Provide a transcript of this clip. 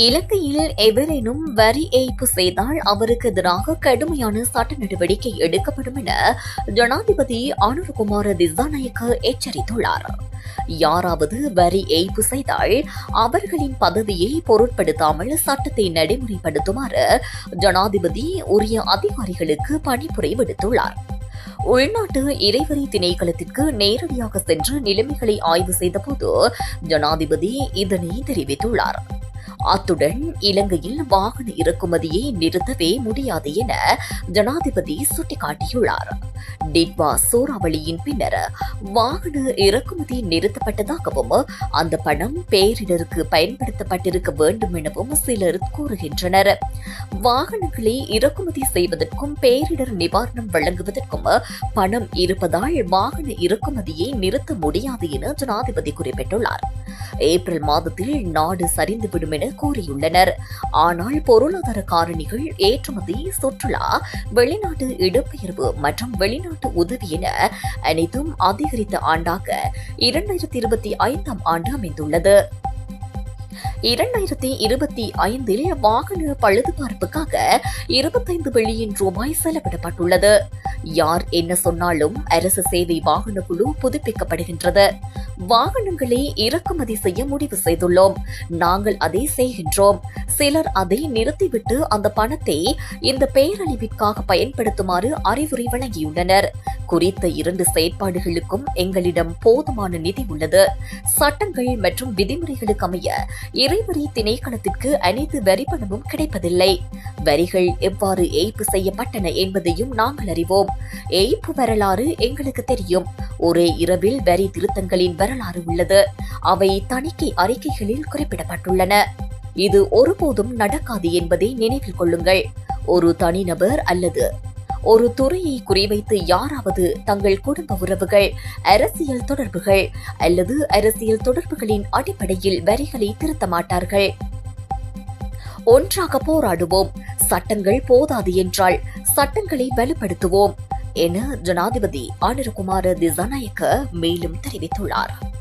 இலங்கையில் எவரேனும் வரி ஏய்ப்பு செய்தால் அவருக்கு எதிராக கடுமையான சட்ட நடவடிக்கை எடுக்கப்படும் என ஜனாதிபதி அனுரகுமார திசாநாயக்க எச்சரித்துள்ளார். யாராவது வரி ஏய்ப்பு செய்தால் அவர்களின் பதவியை பொருட்படுத்தாமல் சட்டத்தை நடைமுறைப்படுத்துமாறு ஜனாதிபதி உரிய அதிகாரிகளுக்கு பணிப்புரை விடுத்துள்ளார். உள்நாட்டு இறைவரி திணைக்களத்திற்கு நேரடியாக சென்று நிலைமைகளை ஆய்வு செய்தபோது ஜனாதிபதி இதனை தெரிவித்துள்ளார். அத்துடன் இலங்கையில் வாகன இறக்குமதியை நிறுத்தவே முடியாது என ஜனாதிபதி சுட்டிக்காட்டியுள்ளார். டிட்வா சூறாவளியின் பின்னர் வாகன இறக்குமதி நிறுத்தப்பட்டதாகவும் அந்த பணம் பேரிடருக்கு பயன்படுத்தப்பட்டிருக்க வேண்டும் எனவும் சிலர் கூறுகின்றனர். வாகனங்களை இறக்குமதி செய்வதற்கும் பேரிடர் நிவாரணம் வழங்குவதற்கும் பணம் இருப்பதால் வாகன இறக்குமதியை நிறுத்த முடியாது என ஜனாதிபதி குறிப்பிட்டுள்ளார். ஏப்ரல் மாதத்தில் நாடு சரிந்துவிடும் என கூறியுள்ளனர். ஆனால் பொருளாதார காரணிகள் ஏற்றுமதி சுற்றுலா வெளிநாட்டு இடம்பெயர்வு மற்றும் வெளிநாட்டு உதவி என அனைத்தும் அதிகரித்த ஆண்டாக இரண்டாயிரத்தி இருபத்தி ஐந்தாம் ஆண்டு அமைந்துள்ளது. இரண்டாயிரத்தி இருபத்தி ஐந்தில் வாகன பழுதுபார்ப்புக்காக இருபத்தைந்து பில்லியன் ரூபாய் செலவிடப்பட்டுள்ளது. யார் என்ன சொன்னாலும் அரசு சேவை வாகன குழு புதுப்பிக்கப்படுகின்றது. வாகனங்களை இறக்குமதி செய்ய முடிவு செய்துள்ளோம். நாங்கள் அதை செய்கின்றோம். சிலர் அதை நிறுத்திவிட்டு அந்த பணத்தை இந்த பேரழிவிற்காக பயன்படுத்துமாறு அறிவுரை வழங்கியுள்ளனர். குறித்த இரண்டு செயற்பாடுகளுக்கும் எங்களிடம் போதுமான நிதி உள்ளது. சட்டங்கள் மற்றும் விதிமுறைகளுக்கு அமைய இறைவரி திணைக்களத்திற்கு அனைத்து வரி பணமும் கிடைப்பதில்லை. வரிகள் எவ்வாறு ஏய்ப்பு செய்யப்பட்டன என்பதையும் நாங்கள் அறிவோம். ஏய்ப்பு வரலாறு எங்களுக்கு தெரியும். ஒரே இரவில் வரி திருத்தங்களின் வரலாறு உள்ளது. அவை தணிக்கை அறிக்கைகளில் குறிப்பிடப்பட்டுள்ளன. இது ஒருபோதும் நடக்காது என்பதை நினைவில் கொள்ளுங்கள். ஒரு தனிநபர் அல்லது ஒரு துறையை குறிவைத்து யாராவது தங்கள் குடும்ப உறவுகள் அரசியல் தொடர்புகள் அல்லது அரசியல் தொடர்புகளின் அடிப்படையில் வரிகளை திருத்த மாட்டார்கள். ஒன்றாக போராடுவோம். சட்டங்கள் போதாது என்றால் சட்டங்களை வலுப்படுத்துவோம் என ஜனாதிபதி ஆனிரகுமார திசாநாயக்க மேலும் தெரிவித்துள்ளார்.